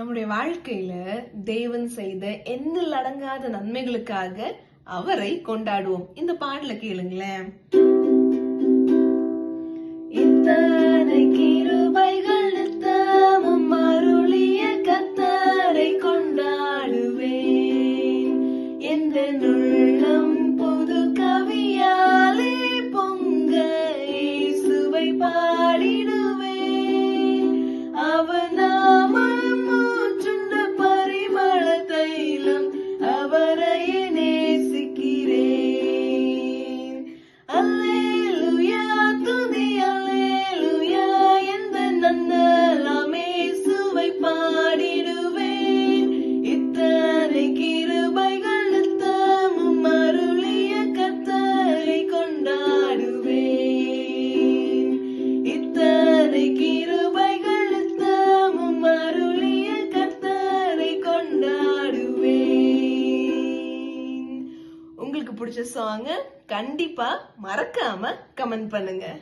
நம்முடைய வாழ்க்கையில தேவன் செய்த எண்ணில் அடங்காத நன்மைகளுக்காக அவரை கொண்டாடுவோம். இந்த பாடல கேளுங்களேன். உங்களுக்கு பிடிச்ச சாங்கை கண்டிப்பாக மறக்காமல் கமெண்ட் பண்ணுங்கள்